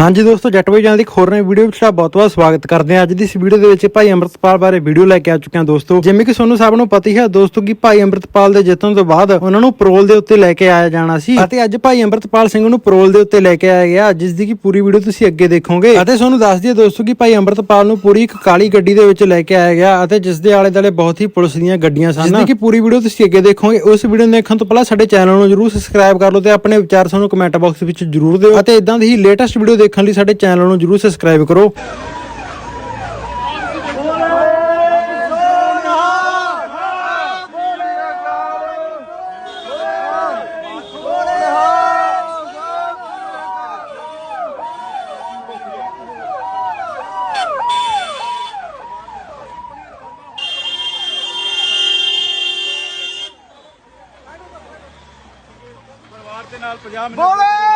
ਹਾਂਜੀ ਦੋਸਤੋ, ਜੱਟ ਬਾਈ ਚੈਨਲ ਦੀ ਇੱਕ ਹੋਰ ਨਵੀਂ ਵੀਡੀਓ ਵਿੱਚ ਤੁਹਾਡਾ ਬਹੁਤ-ਬਹੁਤ ਸਵਾਗਤ ਕਰਦੇ ਹਾਂ। ਅੱਜ ਦੀ ਇਸ ਵੀਡੀਓ ਦੇ ਵਿੱਚ ਭਾਈ ਅੰਮ੍ਰਿਤਪਾਲ ਬਾਰੇ ਵੀਡੀਓ ਲੈ ਕੇ ਆ ਚੁੱਕੇ ਹਾਂ ਦੋਸਤੋ। ਜਿਵੇਂ ਕਿ ਤੁਹਾਨੂੰ ਸਭ ਨੂੰ ਪਤਾ ਹੀ ਹੈ ਦੋਸਤੋ, ਕਿ ਭਾਈ ਅੰਮ੍ਰਿਤਪਾਲ ਦੇ ਜਿੱਤਣ ਤੋਂ ਬਾਅਦ ਉਹਨਾਂ ਨੂੰ ਪਰੋਲ ਦੇ ਉੱਤੇ ਲੈ ਕੇ ਆਇਆ ਜਾਣਾ ਸੀ ਅਤੇ ਅੱਜ ਭਾਈ ਅੰਮ੍ਰਿਤਪਾਲ ਸਿੰਘ ਨੂੰ ਪਰੋਲ ਦੇ ਉੱਤੇ ਲੈ ਕੇ ਆਇਆ ਗਿਆ। ਜਿਸ ਦੀ ਕਿ ਪੂਰੀ ਵੀਡੀਓ ਤੁਸੀਂ ਅੱਗੇ ਦੇਖੋਗੇ। ਅਤੇ ਤੁਹਾਨੂੰ ਦੱਸ ਦਈਏ ਦੋਸਤੋ, ਕਿ ਭਾਈ ਅੰਮ੍ਰਿਤਪਾਲ ਨੂੰ ਪੂਰੀ ਇੱਕ ਕਾਲੀ ਗੱਡੀ ਦੇ ਵਿੱਚ ਲੈ ਕੇ ਆਇਆ ਗਿਆ ਅਤੇ ਜਿਸ ਦੇ ਆਲੇ ਦੁਆਲੇ ਬਹੁਤ ਹੀ ਪੁਲਿਸ ਦੀਆਂ ਗੱਡੀਆਂ ਸਨ। ਜਿਸ ਦੀ ਕਿ ਪੂਰੀ ਵੀਡੀਓ ਤੁਸੀਂ ਅੱਗੇ ਦੇਖੋਗੇ, ਉਸ ਵੀਡੀਓ ਨੂੰ ਦੇਖਣ ਤੋਂ ਪਹਿਲਾਂ ਸਾਡੇ ਚੈਨਲ ਨੂੰ ਜਰੂਰ ਸਬਸਕ੍ਰਾਈਬ ਕਰ ਲਓ ਤੇ ਆਪਣੇ ਵਿਚਾਰ ਸਾਨੂੰ ਕਮੈਂਟ ਬਾਕਸ ਵਿੱਚ ਜਰੂਰ ਦਿਓ। ਅਤੇ ਇਦਾਂ ਦੀ ਹੀ ਲੇਟੈਸਟ ਵੀਡੀਓ ਦੇਖਣ ਲਈ ਸਾਡੇ ਚੈਨਲ ਨੂੰ ਜਰੂਰ ਸਬਸਕ੍ਰਾਈਬ ਕਰੋ। ਪਰਿਵਾਰ ਦੇ ਨਾਲ 50 ਮਿੰਟ